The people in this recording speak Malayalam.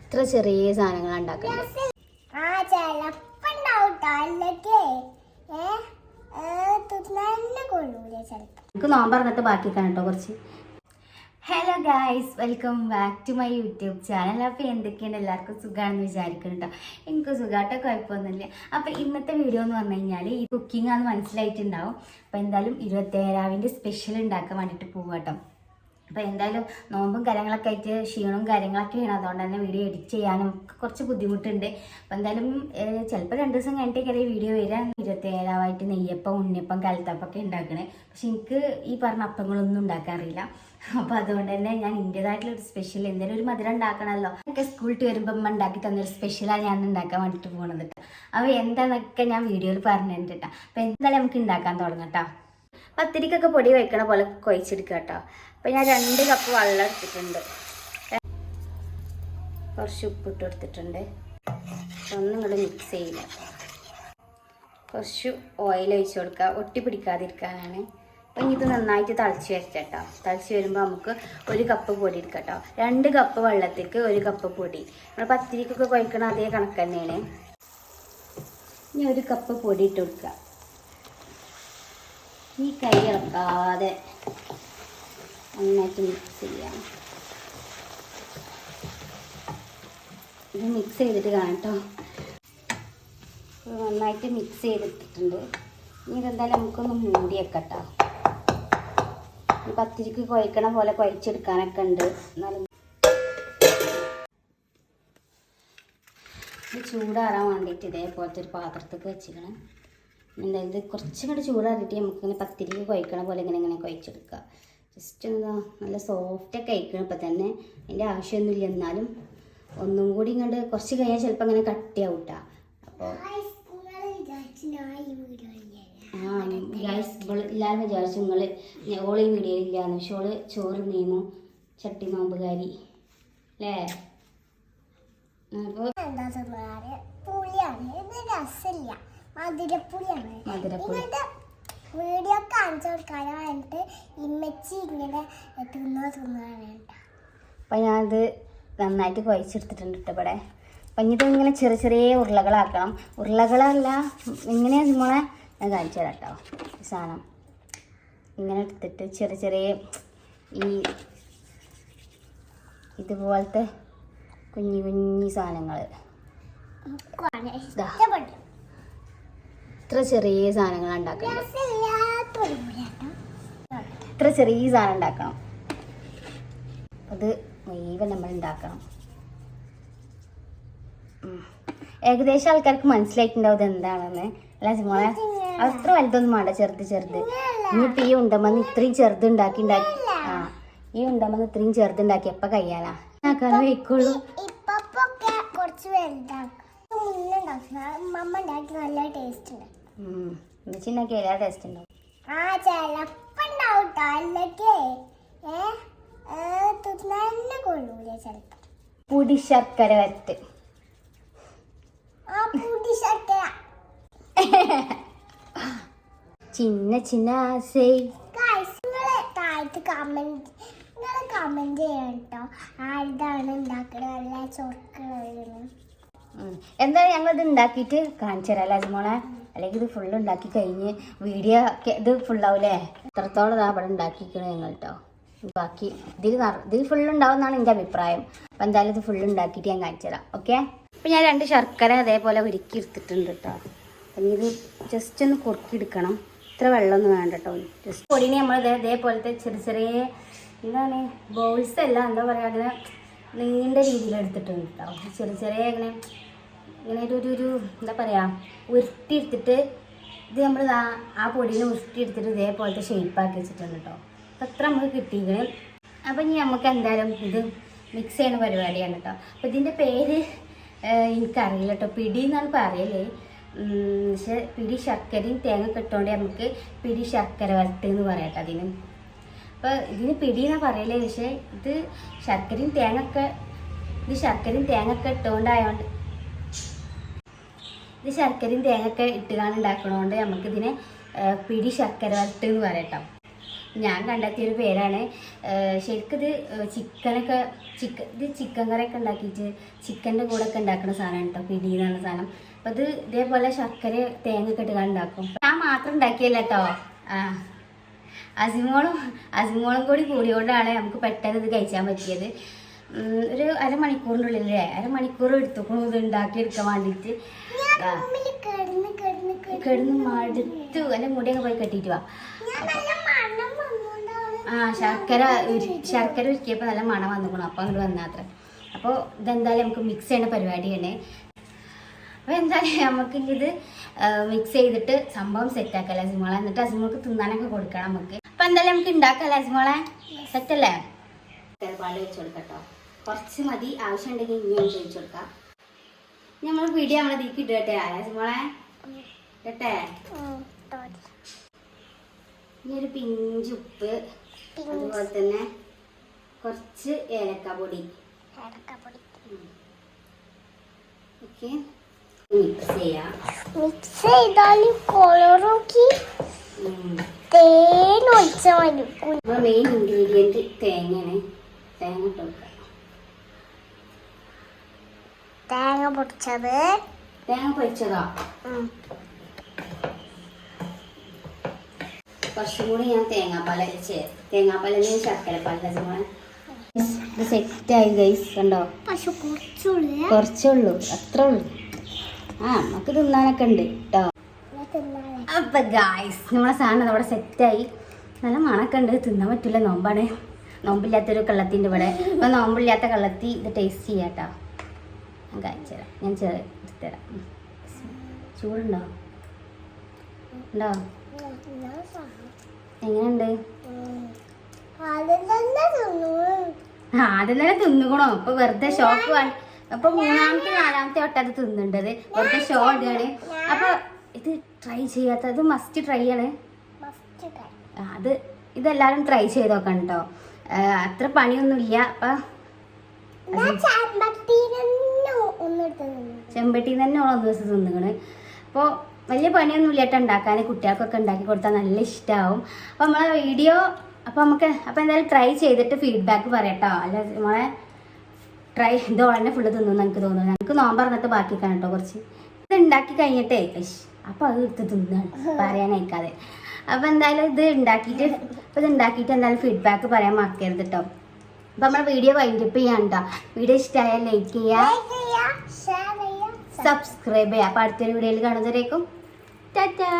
ഇത്ര ചെറിയ സാധനങ്ങൾ ഉണ്ടാക്കുന്നത് ആ ചെലപ്പുണ്ടാവും ട്ടോ. അല്ലെങ്കിൽ ഏ ഏ, തിന്നാനെ കൊള്ളൂല ചെലപ്പോ. നമുക്ക് നോമ്പ് ബാക്കി കേട്ടോ കുറച്ച്. Hello guys welcome back to my YouTube channel അപ്പോൾ എന്തൊക്കെയാണ് എല്ലാവർക്കും സുഖമാണെന്ന് വിചാരിക്കുന്നുണ്ടോ എനിക്ക് സുഖമായിട്ട് കുഴപ്പമൊന്നുമില്ല. അപ്പോൾ ഇന്നത്തെ വീഡിയോ എന്ന് പറഞ്ഞു കഴിഞ്ഞാൽ ഈ കുക്കിംഗ് ആണെന്ന് മനസ്സിലായിട്ടുണ്ടാവും. അപ്പോൾ എന്തായാലും ഇരുപത്തേഴാവിന്റെ സ്പെഷ്യൽ ഉണ്ടാക്കാൻ വേണ്ടിയിട്ട് പോവാട്ടോ അപ്പോൾ എന്തായാലും നോമ്പും കാര്യങ്ങളൊക്കെ ആയിട്ട് ക്ഷീണവും കാര്യങ്ങളൊക്കെ ആണ്. അതുകൊണ്ട് തന്നെ വീഡിയോ എഡിറ്റ് ചെയ്യാനും കുറച്ച് ബുദ്ധിമുട്ടുണ്ട്. അപ്പോൾ എന്തായാലും ചിലപ്പോൾ രണ്ട് ദിവസം കഴിഞ്ഞിട്ടേക്ക് വീഡിയോ വരാൻ ഇരുപത്തേഴാവായിട്ട് നെയ്യപ്പം ഉണ്ണിയപ്പം കലത്തപ്പൊക്കെ ഉണ്ടാക്കണേ. പക്ഷെ എനിക്ക് ഈ പറഞ്ഞ അപ്പങ്ങളൊന്നും ഉണ്ടാക്കാൻ അറിയില്ല. അപ്പോൾ അതുകൊണ്ട് തന്നെ ഞാൻ എന്റെതായിട്ടുള്ള ഒരു സ്പെഷ്യൽ എന്തെങ്കിലും ഒരു മധുരം ഉണ്ടാക്കണമല്ലോ ഒക്കെ സ്കൂളിൽ വരുമ്പോൾ ഉണ്ടാക്കി തന്നൊരു സ്പെഷ്യലാണ് ഞാൻ ഉണ്ടാക്കാൻ വേണ്ടിയിട്ട് പോകുന്നത് കേട്ടോ അപ്പോൾ എന്താണെന്നൊക്കെ ഞാൻ വീഡിയോയിൽ പറഞ്ഞിട്ടുണ്ട് കേട്ടോ അപ്പോൾ എന്തായാലും നമുക്ക് ഉണ്ടാക്കാൻ തുടങ്ങാം പത്തിരിക്കൊക്കെ പൊടി വയ്ക്കണ പോലെ കുഴച്ചെടുക്കുക കേട്ടോ അപ്പം ഞാൻ രണ്ട് കപ്പ് വെള്ളം എടുത്തിട്ടുണ്ട്. കുറച്ച് ഉപ്പിട്ട് കൊടുത്തിട്ടുണ്ട്. ഒന്നും ഇങ്ങോട്ട് മിക്സ് ചെയ്യില്ല കുറച്ച് ഓയിൽ ഒഴിച്ച് കൊടുക്കുക. ഒട്ടി പിടിക്കാതിരിക്കാനാണ്. അപ്പം ഇത് നന്നായിട്ട് തിളച്ച് വരട്ടോ തിളച്ച് വരുമ്പോൾ നമുക്ക് ഒരു കപ്പ് പൊടി എടുക്കാം കേട്ടോ. രണ്ട് കപ്പ് വെള്ളത്തേക്ക് ഒരു കപ്പ് പൊടി. നമ്മൾ പത്തിരിക്കൊക്കെ കുഴക്കണ അതേ കണക്ക് തന്നെയാണ്. ഇനി ഒരു കപ്പ് പൊടി ഇട്ട് കൊടുക്കുക. ഈ കൈ ഇളക്കാതെ നന്നായിട്ട് മിക്സ് ചെയ്യാം. ഇത് മിക്സ് ചെയ്തിട്ട് കാണട്ടോ നന്നായിട്ട് മിക്സ് ചെയ്തിട്ടിട്ടുണ്ട്. ഇനി ഇതെന്തായാലും നമുക്കൊന്ന് മൂടി വെക്കട്ടോ. പത്തിരിക്ക് കുഴക്കണ പോലെ കുഴച്ചെടുക്കാനൊക്കെ ഉണ്ട്. എന്നാലും ചൂടാറാൻ വേണ്ടിയിട്ട് ഇതേപോലത്തെ ഒരു പാത്രത്തേക്ക് വെച്ചിക്കണം എന്തായാലും ഇത് കുറച്ചും കൂടി ചൂടാറിയിട്ട് നമുക്കിങ്ങനെ പത്തിരിക്ക് കുഴക്കണ പോലെ ഇങ്ങനെ ഇങ്ങനെ കുഴച്ചെടുക്കുക ജസ്റ്റ് എന്താ നല്ല സോഫ്റ്റൊക്കെ കഴിക്കണം ഇപ്പം തന്നെ. അതിന്റെ ആവശ്യമൊന്നുമില്ല. എന്നാലും ഒന്നും കൂടി ഇങ്ങോട്ട് കുറച്ച് കഴിഞ്ഞാൽ ചിലപ്പോൾ അങ്ങനെ കട്ടിയാവും കേട്ടോ അപ്പോൾ ആ ഗ്യാസ് ഇല്ലാന്ന് എല്ലാവരും വിചാരിച്ചു നിങ്ങൾ ഓൾ ഈ വീഡിയോ ഇല്ലാന്ന്. പക്ഷെ ഓൾ ചോറ് നീന്നു ചട്ടി നോമ്പുകാരി അല്ലേ? അപ്പോൾ മധുരപ്പുളിയാണ്. മധുരപ്പുളി. വീഡിയോ കാണിച്ചു കൊടുക്കാനായിട്ട് ഇമ്മച്ചി ഇങ്ങനെ തിന്നോ തിന്നാണ് അപ്പം ഞാനത് നന്നായിട്ട് കുഴച്ചെടുത്തിട്ടുണ്ട് കേട്ടോ ഇവിടെ. അപ്പം ഇനി ഇങ്ങനെ ചെറിയ ചെറിയ ഉരുളകളാക്കണം. ഉരുളകളല്ല ഇങ്ങനെ നമ്മളെ ഞാൻ കാണിച്ചു തരാം കേട്ടോ ഈ സാധനം ഇങ്ങനെ എടുത്തിട്ട് ചെറിയ ചെറിയ ഈ ഇതുപോലത്തെ കുഞ്ഞു കുഞ്ഞു സാധനങ്ങൾ. ഇഷ്ടപ്പെട്ടു. ഇത്ര ചെറിയ സാധനങ്ങൾ ഉണ്ടാക്കണം. ഇത്ര ചെറിയ സാധനം ഉണ്ടാക്കണം. അത് മുഴുവൻ നമ്മൾ ഉണ്ടാക്കണം. ഏകദേശം ആൾക്കാർക്ക് മനസ്സിലായിട്ടുണ്ടാവും ഇത് എന്താണെന്ന്. അല്ല മോളെ അത്ര വലുതൊന്നും വേണ്ട ചെറുത് ചെറുത്. ഇനിയിപ്പോൾ ഈ ഉണ്ടമ്മന്ന് ഇത്രയും ചെറുത് ഉണ്ടാക്കി ഉണ്ടാക്കി ആ ഈ ഉണ്ടമ്മന്ന് ഇത്രയും ചെറുത് ഉണ്ടാക്കി എപ്പോൾ കഴിയാനാ ആക്കാനേ വയ്ക്കുള്ളൂ. കുറച്ച് വലുതാക്കും. മമ്മ ഉണ്ടാക്കി. നല്ല ടേസ്റ്റ് ഉണ്ട്. ഉണ്ടാക്കി എല്ലാ ടേസ്റ്റ് ഉണ്ടാവും ആ ചെലപ്പുണ്ടാവും കൊള്ളൂല ചെലപ്പോ. പൊടി ശർക്കര വരട്ട്. പൂടി ശർക്കര ചിന്ന ചിന്ന ആസൈ. താഴത്ത് കമന്റ് നിങ്ങൾ കമന്റ് ചെയ്യണം കേട്ടോ ആരുതാണ് ഉണ്ടാക്കണത് ഞങ്ങളിത് ഉണ്ടാക്കിയിട്ട് കാണിച്ചു തരാം അല്ലേ മോളെ അല്ലെങ്കിൽ ഇത് ഫുള്ള് ഉണ്ടാക്കി കഴിഞ്ഞ് വീഡിയോ ഇത് ഫുള്ളാവൂലേ എത്രത്തോളം ഇതാ ഇവിടെ ഉണ്ടാക്കിക്കണേ ഞങ്ങൾ കേട്ടോ ബാക്കി ഇതിൽ ഇതിൽ ഫുള്ള് ഉണ്ടാവും എന്നാണ് എന്റെ അഭിപ്രായം. അപ്പം എന്തായാലും ഇത് ഫുള്ള് ഉണ്ടാക്കിയിട്ട് ഞാൻ കാണിച്ചു തരാം. ഓക്കെ അപ്പം ഞാൻ രണ്ട് ശർക്കര അതേപോലെ ഉരുക്കി എടുത്തിട്ടുണ്ട് കേട്ടോ അപ്പം ഇത് ജസ്റ്റ് ഒന്ന് കുറുക്കിയെടുക്കണം ഇത്ര വെള്ളമൊന്നും വേണ്ട കേട്ടോ ജസ്റ്റ് പൊടിനെ നമ്മൾ ഇതേ ഇതേപോലത്തെ ചെറിയ ചെറിയ എന്താണ്? ബോൾസ് അല്ല എന്താ പറയുക അങ്ങനെ നീണ്ട രീതിയിൽ എടുത്തിട്ടുണ്ട് കേട്ടോ ചെറിയ ചെറിയ ഇങ്ങനെ ഇങ്ങനെ ഒരു ഒരു ഒരു എന്താ പറയുക ഉരുട്ടിയെടുത്തിട്ട് ഇത് നമ്മൾ ആ പൊടിയിൽ ഉരുട്ടിയെടുത്തിട്ട് ഇതേപോലത്തെ ഷേപ്പാക്കി വെച്ചിട്ടുണ്ട് കേട്ടോ അത്ര നമുക്ക് കിട്ടിയത് അപ്പം ഇനി നമുക്ക് എന്തായാലും ഇത് മിക്സ് ചെയ്യുന്ന പരിപാടിയാണ് കേട്ടോ അപ്പം ഇതിന്റെ പേര് എനിക്കറിയില്ല കേട്ടോ പിടി എന്നാണ് പറയൽ. പക്ഷെ പിടി ശർക്കരയും തേങ്ങ കിട്ടുകൊണ്ട് നമുക്ക് പിടി ശർക്കര വരട്ട് എന്ന് പറയാം കേട്ടോ അതിന്. അപ്പോൾ ഇതിന് പിടി എന്നാണ് പറയലേ പക്ഷേ ഇത് ശർക്കരയും തേങ്ങ ഒക്കെ ഇത് ശർക്കരയും തേങ്ങ ഒക്കെ ഇട്ടുകൊണ്ടായോണ്ട് ഇത് ശർക്കരയും തേങ്ങയൊക്കെ ഇട്ടുകാണ് ഉണ്ടാക്കണോണ്ട് നമുക്കിതിനെ പിടി ശർക്കര വരട്ട് എന്ന് പറയട്ടോ. ഞാൻ കണ്ടെത്തിയൊരു പേരാണ് ശരിക്കും ഇത് ചിക്കനൊക്കെ ചിക്കൻ ഇത് ചിക്കൻ കറിയൊക്കെ ഉണ്ടാക്കിയിട്ട് ചിക്കന്റെ കൂടെ ഒക്കെ ഉണ്ടാക്കുന്ന സാധനമാണ് കേട്ടോ പിടി എന്നുള്ള സാധനം. അപ്പം ഇത് ഇതേപോലെ ശർക്കര തേങ്ങ ഒക്കെ ഉണ്ടാക്കും. ഞാൻ മാത്രം ഉണ്ടാക്കിയല്ല കേട്ടോ ആ. അസിമോളും അസിമോളും കൂടി കൂടിയോണ്ടാണ് നമുക്ക് പെട്ടെന്ന് ഇത് കഴിക്കാൻ പറ്റിയത്. ഒരു അരമണിക്കൂറിന്റെ ഉള്ളിലേ അരമണിക്കൂർ എടുത്തു ഇത് ഉണ്ടാക്കിയെടുക്കാൻ വേണ്ടിയിട്ട്. കിടന്ന് മടുത്തു. എന്റെ മുടിയൊക്കെ പോയി കെട്ടിയിട്ട് വാ. ആ ശർക്കര ശർക്കര ഉരുക്കിയപ്പോൾ നല്ല മണം വന്നിക്കണം. അപ്പോൾ അങ്ങോട്ട് വന്നാത്ര. അപ്പോൾ ഇതെന്തായാലും നമുക്ക് മിക്സ് ചെയ്യുന്ന പരിപാടിയാണ് അപ്പോൾ എന്തായാലും നമുക്ക് ഇത് മിക്സ് ചെയ്തിട്ട് സംഭവം സെറ്റ് ആക്കാം ലസിമോളെ എന്നിട്ട് അസിമോൾക്ക് തിന്നാനൊക്കെ കൊടുക്കണം നമുക്ക്. അപ്പോൾ എന്തായാലും നമുക്ക് ഉണ്ടാക്കാം ലസിമോളെ സെറ്റല്ലേ പാൽ വെച്ച് കൊടുക്കട്ടോ കുറച്ച് മതി. ആവശ്യമുണ്ടെങ്കിൽ ഇനി ചോദിച്ചു കൊടുക്കാം. നമ്മൾ വീഡിയോ നമ്മളെ തീക്ക് ഇടട്ടെ. ലസിമോളെ ഇടട്ടെ. ഉം, ഇനിയൊരു ഇനി ഒരു പിഞ്ച് ഉപ്പ് അതുപോലെ തന്നെ കുറച്ച് ഏലക്ക പൊടി. ഓക്കെ. മിക്സ് ചെയ്യാം. മിക്സ് ചെയ്താൽ കളറൊക്കെ ഉം. തേൻ ഒഴിച്ചാൽ മതി. മെയിൻ ഇൻഗ്രീഡിയന്റ് തേങ്ങയാണ്. തേങ്ങ ഇട്ട് തേങ്ങ പൊടിച്ചത്. തേങ്ങ പൊടിച്ചതാ ഉം. കുറച്ചും കൂടി ഞാൻ തേങ്ങാപ്പാല ചേ ശർക്കരപ്പാലും നമ്മളെ ഇത് സെറ്റായി ഗൈസ് കണ്ടോ? പക്ഷെ കുറച്ചുള്ളൂ. കുറച്ചുള്ളൂ അത്ര ഉള്ളൂ. ആ നമുക്ക് തിന്നാനൊക്കെ ഉണ്ട് കേട്ടോ അപ്പൊ ഗൈസ് നമ്മളെ സാധനം അവിടെ സെറ്റായി നല്ല മണക്കണ്ട് ഉണ്ട് തിന്നാൻ പറ്റില്ല നോമ്പാണ്. നോമ്പില്ലാത്തൊരു കള്ളത്തിന്റെ ഇവിടെ. അപ്പൊ നോമ്പില്ലാത്ത കള്ളത്തി ഇത് ടേസ്റ്റ് ചെയ്യാട്ടോ ഞാൻ കാണിച്ചു തരാം ഞാൻ ചെറിയ എടുത്തുതരാം. ചൂടുണ്ടോ? ഉണ്ടോ? എങ്ങനെയുണ്ട്? ആദ്യം തന്നെ തിന്നുകണോ അപ്പൊ വെറുതെ ഷോക്ക് അപ്പൊ മൂന്നാമത്തെ നാലാമത്തെ വട്ടം അത് തിന്നുണ്ടത് വെറുതെ ഷോ ഇടുകയാണ് അപ്പൊ ഇത് ട്രൈ ചെയ്യാത്തത് മസ്റ്റ് ട്രൈ ആണ്. അത് ഇതെല്ലാരും ട്രൈ ചെയ്ത് നോക്കണം കേട്ടോ അത്ര പണിയൊന്നുമില്ല. അപ്പം ചെമ്പട്ടിയിൽ തന്നെ ഓരോ ദിവസം തിന്നുകണ് അപ്പോൾ വലിയ പണിയൊന്നും ഇല്ലാട്ട് ഉണ്ടാക്കാൻ കുട്ടികൾക്കൊക്കെ ഉണ്ടാക്കി കൊടുത്താൽ നല്ല ഇഷ്ടമാവും അപ്പോൾ നമ്മളെ വീഡിയോ അപ്പോൾ നമുക്ക് അപ്പോൾ എന്തായാലും ട്രൈ ചെയ്തിട്ട് ഫീഡ്ബാക്ക് പറയട്ടോ. അല്ല നമ്മളെ ട്രൈ ഇത് ഉടനെ ഫുള്ള് തിന്നു നമുക്ക് തോന്നുന്നു. നമുക്ക് നോമ്പ് പറഞ്ഞിട്ട് ബാക്കി കാണട്ടോ കുറച്ച്. ഇത് ഉണ്ടാക്കി കഴിഞ്ഞിട്ടേ അപ്പോൾ അത് എടുത്ത് തിന്നാണ്. പറയാനേക്കാതെ അപ്പോൾ എന്തായാലും ഇത് ഉണ്ടാക്കിയിട്ട് അപ്പോൾ ഇത് ഉണ്ടാക്കിയിട്ട് എന്തായാലും ഫീഡ്ബാക്ക് പറയാൻ മറക്കരുത് കേട്ടോ അപ്പോൾ നമ്മുടെ വീഡിയോ വൈൻഡപ്പ് ചെയ്യാൻ കേട്ടോ വീഡിയോ ഇഷ്ടമായാൽ ലൈക്ക് ചെയ്യുക സബ്സ്ക്രൈബ് ചെയ്യുക അപ്പോൾ അടുത്തൊരു വീഡിയോയിൽ കാണുന്നവരേക്കും ടാറ്റാ.